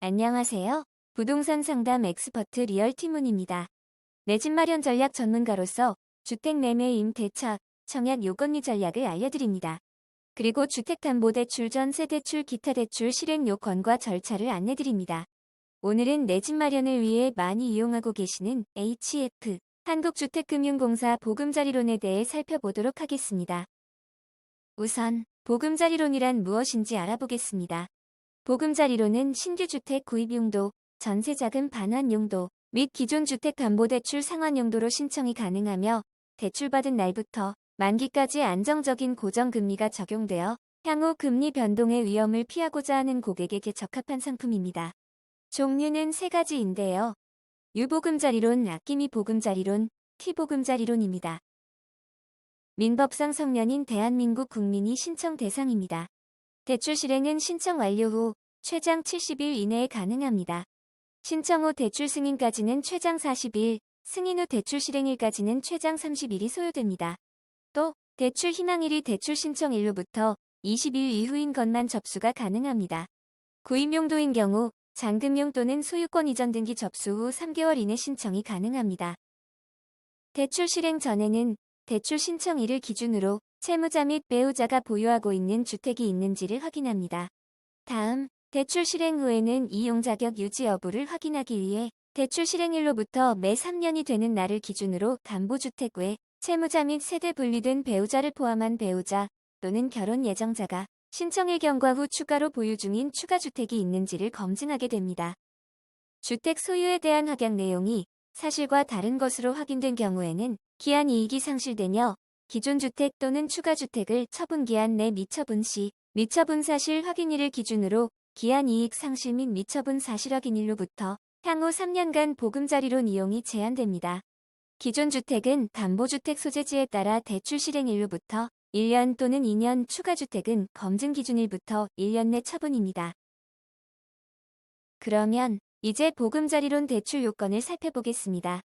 안녕하세요. 부동산 상담 엑스퍼트 리얼티문입니다. 내 집 마련 전략 전문가로서 주택 매매 임대차, 청약 요건리 전략을 알려드립니다. 그리고 주택담보대출 전세 대출 기타 대출 실행 요건과 절차를 안내드립니다. 오늘은 내 집 마련을 위해 많이 이용하고 계시는 HF 한국주택금융공사 보금자리론에 대해 살펴보도록 하겠습니다. 우선 보금자리론이란 무엇인지 알아보겠습니다. 보금자리론은 신규 주택 구입 용도, 전세 자금 반환 용도 및 기존 주택 담보대출 상환 용도로 신청이 가능하며 대출받은 날부터 만기까지 안정적인 고정금리가 적용되어 향후 금리 변동의 위험을 피하고자 하는 고객에게 적합한 상품입니다. 종류는 세 가지인데요. 유보금자리론, 아끼미 보금자리론, T보금자리론입니다. 민법상 성년인 대한민국 국민이 신청 대상입니다. 대출 실행은 신청 완료 후 최장 70일 이내에 가능합니다. 신청 후 대출 승인까지는 최장 40일, 승인 후 대출 실행일까지는 최장 30일이 소요됩니다. 또 대출 희망일이 대출 신청 일로부터 20일 이후인 것만 접수가 가능합니다. 구입 용도인 경우 잔금용 또는 소유권 이전 등기 접수 후 3개월 이내 신청이 가능합니다. 대출 실행 전에는 대출 신청일을 기준으로 채무자 및 배우자가 보유하고 있는 주택이 있는지를 확인합니다. 다음, 대출 실행 후에는 이용 자격 유지 여부를 확인하기 위해 대출 실행일로부터 매 3년이 되는 날을 기준으로 담보주택 외 채무자 및 세대 분리된 배우자를 포함한 배우자 또는 결혼 예정자가 신청일 경과 후 추가로 보유 중인 추가 주택이 있는지를 검증하게 됩니다. 주택 소유에 대한 확약 내용이 사실과 다른 것으로 확인된 경우에는 기한 이익이 상실되며 기존 주택 또는 추가 주택을 처분 기한 내 미처분 시 미처분 사실 확인일을 기준으로 기한 이익 상실 및 미처분 사실 확인일로부터 향후 3년간 보금자리론 이용이 제한됩니다. 기존 주택은 담보주택 소재지에 따라 대출 실행일로부터 1년 또는 2년 추가 주택은 검증 기준일부터 1년 내 처분입니다. 그러면 이제 보금자리론 대출 요건을 살펴보겠습니다.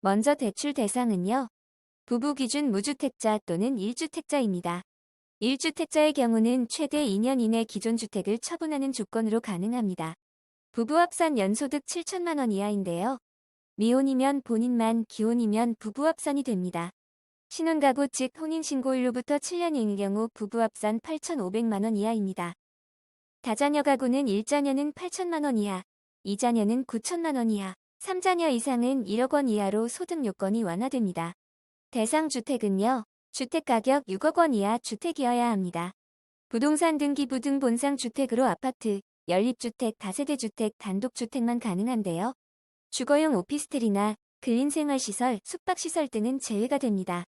먼저 대출 대상은요. 부부 기준 무주택자 또는 1주택자입니다. 1주택자의 경우는 최대 2년 이내 기존 주택을 처분하는 조건으로 가능합니다. 부부 합산 연소득 7천만 원 이하인데요. 미혼이면 본인만, 기혼이면 부부 합산이 됩니다. 신혼가구 즉 혼인신고일로부터 7년인 경우 부부 합산 8,500만 원 이하입니다. 다자녀 가구는 1자녀는 8천만 원 이하, 2자녀는 9천만 원 이하, 3자녀 이상은 1억 원 이하로 소득 요건이 완화됩니다. 대상 주택은요. 주택가격 6억 원 이하 주택이어야 합니다. 부동산 등기부 등 본상 주택으로 아파트, 연립주택, 다세대주택, 단독주택만 가능한데요. 주거용 오피스텔이나 근린생활시설, 숙박시설 등은 제외가 됩니다.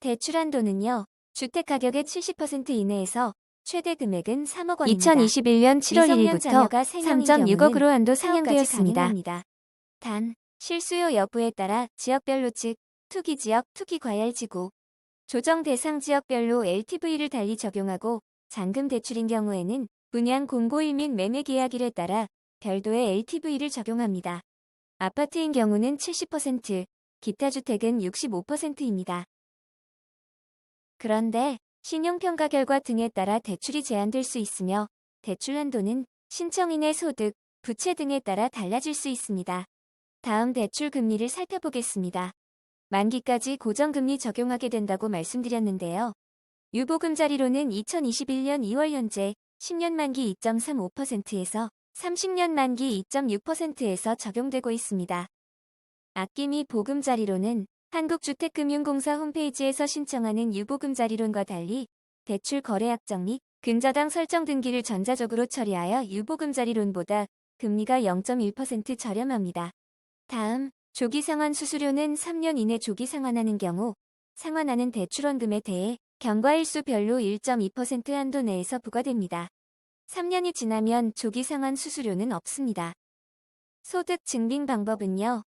대출 한도는요. 주택가격의 70% 이내에서 최대 금액은 3억 원입니다. 2021년 7월 1일부터 3.6억으로 한도 상향되었습니다. 단, 실수요 여부에 따라 지역별로 즉 투기지역, 투기과열지구, 조정 대상 지역별로 LTV를 달리 적용하고 잔금 대출인 경우에는 분양 공고일 및 매매 계약일에 따라 별도의 LTV를 적용합니다. 아파트인 경우는 70%, 기타 주택은 65%입니다. 그런데 신용평가 결과 등에 따라 대출이 제한될 수 있으며 대출 한도는 신청인의 소득, 부채 등에 따라 달라질 수 있습니다. 다음 대출 금리를 살펴보겠습니다. 만기까지 고정금리 적용하게 된다고 말씀드렸는데요. 유보금자리로는 2021년 2월 현재 10년 만기 2.35%에서 30년 만기 2.6%에서 적용되고 있습니다. 아끼미 보금자리로는 한국주택금융공사 홈페이지에서 신청하는 유보금자리론과 달리 대출 거래 약정 및 근저당 설정 등기를 전자적으로 처리하여 유보금자리론보다 금리가 0.1% 저렴합니다. 다음 조기 상환 수수료는 3년 이내 조기 상환하는 경우 상환하는 대출원금에 대해 경과일수 별로 1.2% 한도 내에서 부과됩니다. 3년이 지나면 조기 상환 수수료는 없습니다. 소득 증빙 방법은요.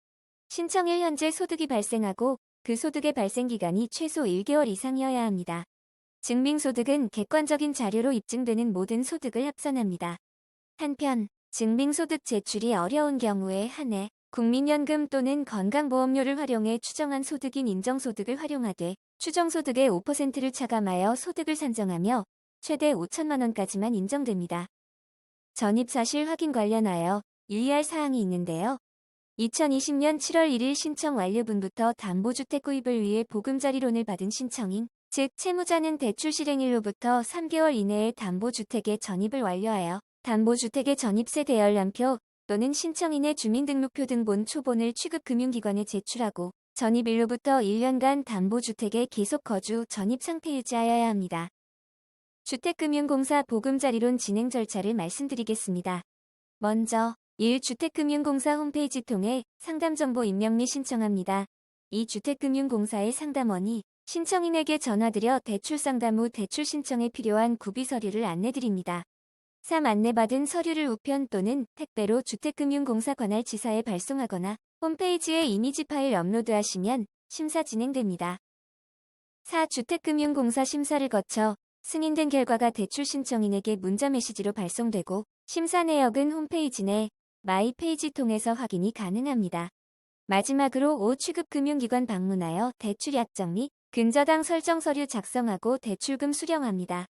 신청일 현재 소득이 발생하고 그 소득의 발생 기간이 최소 1개월 이상이어야 합니다. 증빙소득은 객관적인 자료로 입증되는 모든 소득을 합산합니다. 한편 증빙소득 제출이 어려운 경우에 한해 국민연금 또는 건강보험료를 활용해 추정한 소득인 인정소득을 활용하되 추정소득의 5%를 차감하여 소득을 산정하며 최대 5천만 원까지만 인정됩니다. 전입 사실 확인 관련하여 유의할 사항이 있는데요. 2020년 7월 1일 신청 완료분부터 담보주택 구입을 위해 보금자리론을 받은 신청인, 즉 채무자는 대출 실행일로부터 3개월 이내에 담보주택에 전입을 완료하여 담보주택의 전입세 대열람표 또는 신청인의 주민등록표 등본 초본을 취급금융기관에 제출하고 전입일로부터 1년간 담보주택에 계속 거주 전입 상태 유지하여야 합니다. 주택금융공사 보금자리론 진행 절차를 말씀드리겠습니다. 먼저 1. 주택금융공사 홈페이지 통해 상담정보 입력 및 신청합니다. 2. 주택금융공사의 상담원이 신청인에게 전화드려 대출 상담 후 대출 신청에 필요한 구비 서류를 안내드립니다. 3. 안내받은 서류를 우편 또는 택배로 주택금융공사 관할 지사에 발송하거나 홈페이지에 이미지 파일 업로드하시면 심사 진행됩니다. 4. 주택금융공사 심사를 거쳐 승인된 결과가 대출 신청인에게 문자 메시지로 발송되고 심사 내역은 홈페이지 내 마이 페이지 통해서 확인이 가능합니다. 마지막으로 5. 취급금융기관 방문하여 대출 약정 및 근저당 설정 서류 작성하고 대출금 수령합니다.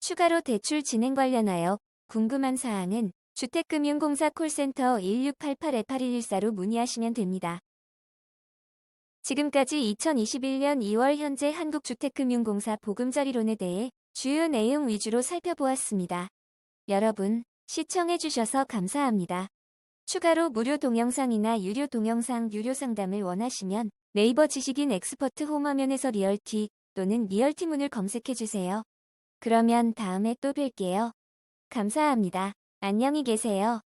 추가로 대출 진행 관련하여 궁금한 사항은 주택금융공사 콜센터 1688-8114로 문의하시면 됩니다. 지금까지 2021년 2월 현재 한국주택금융공사 보금자리론에 대해 주요 내용 위주로 살펴보았습니다. 여러분, 시청해주셔서 감사합니다. 추가로 무료 동영상이나 유료 동영상 유료 상담을 원하시면 네이버 지식인 엑스퍼트 홈화면에서 리얼티 또는 리얼티문을 검색해주세요. 그러면 다음에 또 뵐게요. 감사합니다. 안녕히 계세요.